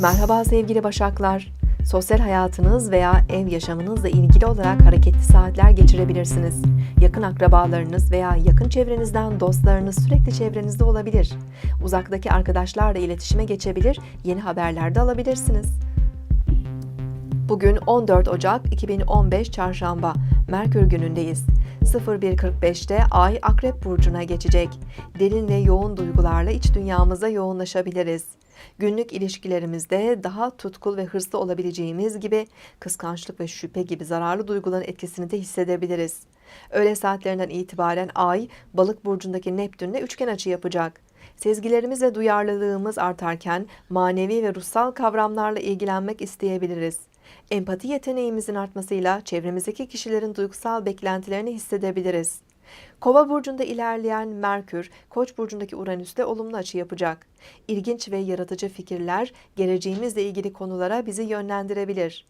Merhaba sevgili Başaklar. Sosyal hayatınız veya ev yaşamınızla ilgili olarak hareketli saatler geçirebilirsiniz. Yakın akrabalarınız veya yakın çevrenizden dostlarınız sürekli çevrenizde olabilir. Uzaktaki arkadaşlarla iletişime geçebilir, yeni haberler de alabilirsiniz. Bugün 14 Ocak 2015 Çarşamba, Merkür günündeyiz. 01.45'te Ay Akrep Burcu'na geçecek. Derin ve yoğun duygularla iç dünyamıza yoğunlaşabiliriz. Günlük ilişkilerimizde daha tutkul ve hırslı olabileceğimiz gibi kıskançlık ve şüphe gibi zararlı duyguların etkisini de hissedebiliriz. Öğle saatlerinden itibaren Ay, Balık burcundaki Neptün'le üçgen açı yapacak. Sezgilerimiz ve duyarlılığımız artarken manevi ve ruhsal kavramlarla ilgilenmek isteyebiliriz. Empati yeteneğimizin artmasıyla çevremizdeki kişilerin duygusal beklentilerini hissedebiliriz. Kova burcunda ilerleyen Merkür, Koç burcundaki Uranüs'te olumlu açı yapacak. İlginç ve yaratıcı fikirler geleceğimizle ilgili konulara bizi yönlendirebilir.